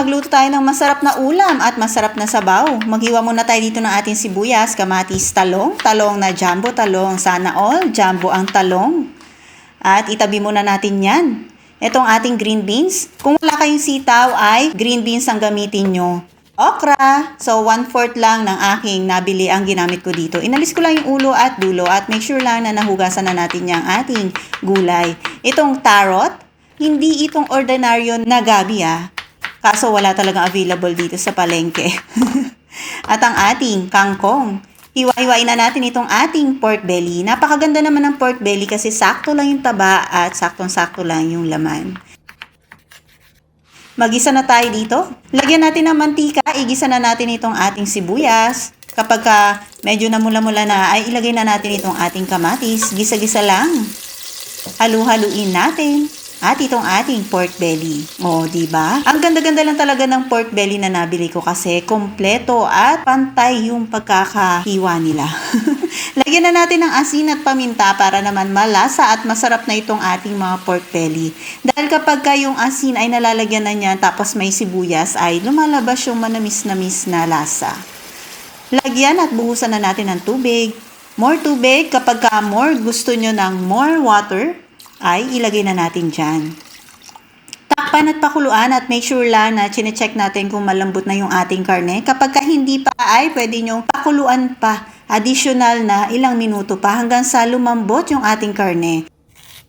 magluto tayo ng masarap na ulam at masarap na sabaw. Maghiwa muna tayo dito ng ating sibuyas, kamatis, talong, talong na jumbo, talong sana all, jumbo ang talong. At itabi muna natin yan. Itong ating green beans. Kung wala kayong sitaw ay green beans ang gamitin nyo. Okra. So, one-fourth lang ng aking nabili ang ginamit ko dito. Inalis ko lang yung ulo at dulo at make sure lang na nahugasan na natin yung ating gulay. Itong tarot, hindi itong ordinaryo na gabi ah. Kaso wala talagang available dito sa palengke. At ang ating kangkong. Hiwa-hiwain na natin itong ating pork belly. Napakaganda naman ng pork belly kasi sakto lang yung taba at saktong-sakto lang yung laman. Magisa na tayo dito. Lagyan natin ng mantika. Igisa na natin itong ating sibuyas. Kapag ka medyo namula-mula na, ay ilagay na natin itong ating kamatis. Gisa-gisa lang. Halu-haluin natin. At itong ating pork belly. O, di ba? Ang ganda-ganda lang talaga ng pork belly na nabili ko kasi kompleto at pantay yung pagkakahiwa nila. Lagyan na natin ng asin at paminta para naman malasa at masarap na itong ating mga pork belly. Dahil kapag ka yung asin ay nalalagyan na niya tapos may sibuyas ay lumalabas yung manamis-namis na lasa. Lagyan at buhusan na natin ng tubig. More tubig kapag ka more gusto nyo ng more water ay ilagay na natin dyan. Takpan at pakuluan at make sure lang na chinecheck natin kung malambot na yung ating karne. Kapag ka hindi pa ay pwede nyo pakuluan pa additional na ilang minuto pa hanggang sa lumambot yung ating karne.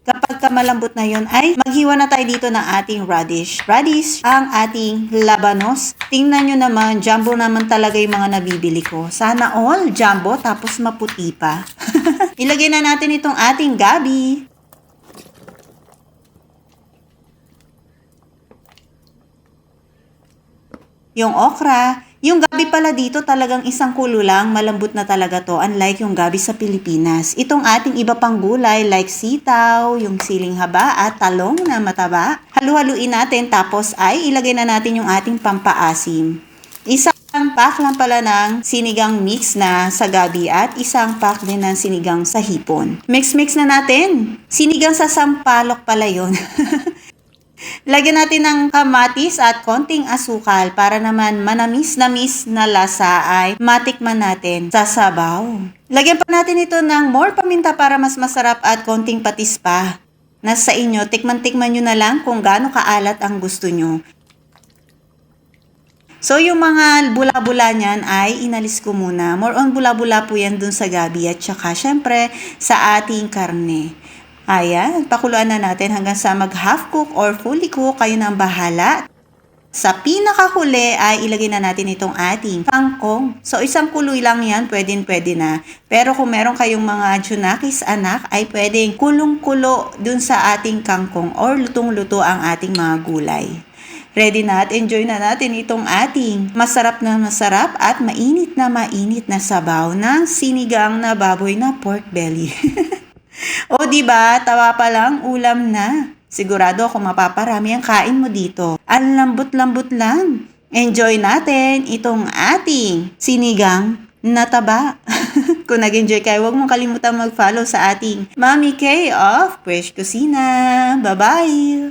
Kapag ka malambot na yun, ay maghiwa na tayo dito ng ating radish. Radish ang ating labanos. Tingnan nyo naman, jumbo naman talaga yung mga nabibili ko. Sana all jumbo tapos maputi pa. Ilagay na natin itong ating gabi. Yung okra, yung gabi pala dito talagang isang kulo lang, malambot na talaga to, unlike yung gabi sa Pilipinas. Itong ating iba pang gulay like sitaw, yung siling haba at talong na mataba. Halu-haluin natin tapos ay ilagay na natin yung ating pampaasim. Isang pack lang pala ng sinigang mix na sa gabi at isang pack din ng sinigang sa hipon. Mix-mix na natin. Sinigang sa sampalok pala yon. Lagyan natin ng kamatis at konting asukal para naman manamis-namis na lasa ay matikman natin sa sabaw. Lagyan pa natin ito ng more paminta para mas masarap at konting patis pa. Nasa inyo, tikman-tikman nyo na lang kung gaano kaalat ang gusto nyo. So, yung mga bula-bula niyan ay inalis ko muna. More on bula-bula po yan dun sa gabi at saka syempre sa ating karne. Ayan, pakuluan na natin hanggang sa mag half cook or fully cook, kayo nang bahala. Sa pinakahuli ay ilagay na natin itong ating kangkong. So isang kuloy lang yan, pwedeng pwede na. Pero kung meron kayong mga junakis anak, ay pwedeng kulong-kulo dun sa ating kangkong or lutong-luto ang ating mga gulay. Ready na at enjoy na natin itong ating masarap na masarap at mainit na mainit na sabaw ng sinigang na baboy na pork belly. O di ba, tawa pa lang, ulam na. Sigurado ako mapaparami ang kain mo dito. Ang lambot-lambot lang. Enjoy natin itong ating sinigang na taba. Kung nag-enjoy kayo, huwag mong kalimutan mag-follow sa ating Mami K of Fresh Kusina. Bye-bye!